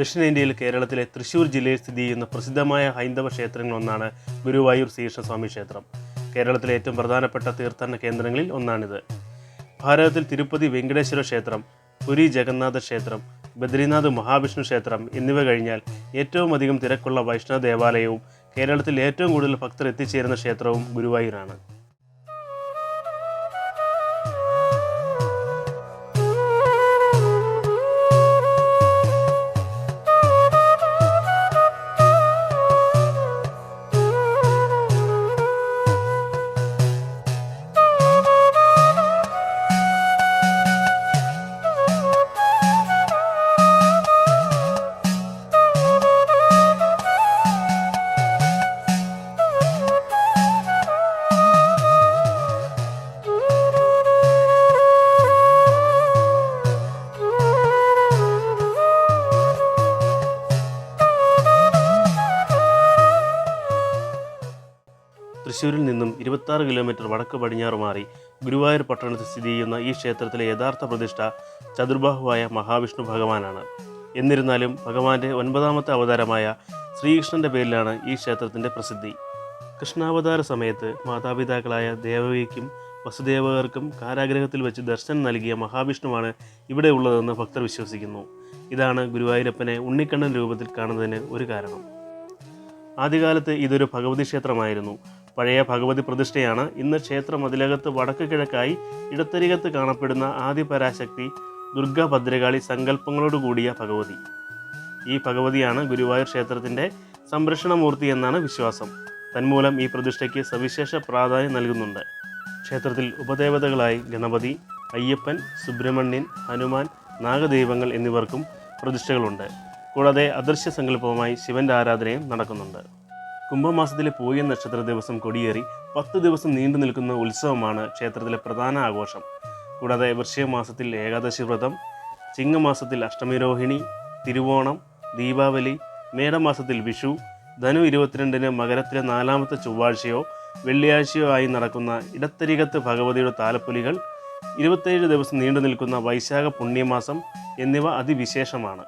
ദക്ഷിണേന്ത്യയിൽ കേരളത്തിലെ തൃശ്ശൂർ ജില്ലയിൽ സ്ഥിതി ചെയ്യുന്ന പ്രസിദ്ധമായ ഹൈന്ദവ ക്ഷേത്രങ്ങളൊന്നാണ് ഗുരുവായൂർ ശ്രീകൃഷ്ണസ്വാമി ക്ഷേത്രം. കേരളത്തിലെ ഏറ്റവും പ്രധാനപ്പെട്ട തീർത്ഥാടന കേന്ദ്രങ്ങളിൽ ഒന്നാണിത്. ഭാരതത്തിൽ തിരുപ്പതി വെങ്കടേശ്വര ക്ഷേത്രം പുരി ജഗന്നാഥ ക്ഷേത്രം ബദ്രീനാഥ് മഹാവിഷ്ണു ക്ഷേത്രം എന്നിവ കഴിഞ്ഞാൽ ഏറ്റവും അധികം തിരക്കുള്ള വൈഷ്ണവ ദേവാലയവും കേരളത്തിൽ ഏറ്റവും കൂടുതൽ ഭക്തർ എത്തിച്ചേരുന്ന ക്ഷേത്രവും ഗുരുവായൂരാണ്. തൃശ്ശൂരിൽ നിന്നും ഇരുപത്താറ് കിലോമീറ്റർ വടക്ക് പടിഞ്ഞാറ് മാറി ഗുരുവായൂർ പട്ടണത്തിൽ സ്ഥിതി ചെയ്യുന്ന ഈ ക്ഷേത്രത്തിലെ യഥാർത്ഥ പ്രതിഷ്ഠ ചതുർബാഹുവായ മഹാവിഷ്ണു ഭഗവാനാണ്. എന്നിരുന്നാലും ഭഗവാന്റെ ഒൻപതാമത്തെ അവതാരമായ ശ്രീകൃഷ്ണന്റെ പേരിലാണ് ഈ ക്ഷേത്രത്തിന്റെ പ്രസിദ്ധി. കൃഷ്ണാവതാര സമയത്ത് മാതാപിതാക്കളായ ദേവകിക്കും വസുദേവകർക്കും കാരാഗ്രഹത്തിൽ വെച്ച് ദർശനം നൽകിയ മഹാവിഷ്ണുവാണ് ഇവിടെ ഉള്ളതെന്ന് ഭക്തർ വിശ്വസിക്കുന്നു. ഇതാണ് ഗുരുവായൂരപ്പനെ ഉണ്ണിക്കണ്ണൻ രൂപത്തിൽ കാണുന്നതിന് ഒരു കാരണം. ആദ്യകാലത്ത് ഇതൊരു ഭഗവതി ക്ഷേത്രമായിരുന്നു. പഴയ ഭഗവതി പ്രതിഷ്ഠയാണ്. ഇന്ന് ക്ഷേത്ര മതിലകത്ത് വടക്ക് കിഴക്കായി ഇടത്തരികത്ത് കാണപ്പെടുന്ന ആദ്യ പരാശക്തി ദുർഗാഭദ്രകാളി സങ്കല്പങ്ങളോട് കൂടിയ ഭഗവതി. ഈ ഭഗവതിയാണ് ഗുരുവായൂർ ക്ഷേത്രത്തിന്റെ സംരക്ഷണമൂർത്തി എന്നാണ് വിശ്വാസം. തന്മൂലം ഈ പ്രതിഷ്ഠയ്ക്ക് സവിശേഷ പ്രാധാന്യം നൽകുന്നുണ്ട്. ക്ഷേത്രത്തിൽ ഉപദേവതകളായി ഗണപതി അയ്യപ്പൻ സുബ്രഹ്മണ്യൻ ഹനുമാൻ നാഗദൈവങ്ങൾ എന്നിവർക്കും പ്രതിഷ്ഠകളുണ്ട്. കൂടാതെ അദൃശ്യ സങ്കല്പവുമായി ശിവന്റെ ആരാധനയും നടക്കുന്നുണ്ട്. കുംഭമാസത്തിലെ പൂയ നക്ഷത്ര ദിവസം കൊടിയേറി പത്ത് ദിവസം നീണ്ടു നിൽക്കുന്ന ഉത്സവമാണ് ക്ഷേത്രത്തിലെ പ്രധാന ആഘോഷം. കൂടാതെ വർഷീയ മാസത്തിൽ ഏകാദശി വ്രതം ചിങ്ങമാസത്തിൽ അഷ്ടമിരോഹിണി തിരുവോണം ദീപാവലി മേടമാസത്തിൽ വിഷു ധനു ഇരുപത്തിരണ്ടിന് മകരത്തിലെ നാലാമത്തെ ചൊവ്വാഴ്ചയോ വെള്ളിയാഴ്ചയോ ആയി നടക്കുന്ന ഇടത്തരികത്ത് ഭഗവതിയുടെ താലപ്പൊലികൾ ഇരുപത്തേഴ് ദിവസം നീണ്ടു നിൽക്കുന്ന വൈശാഖ പുണ്യമാസം എന്നിവ അതിവിശേഷമാണ്.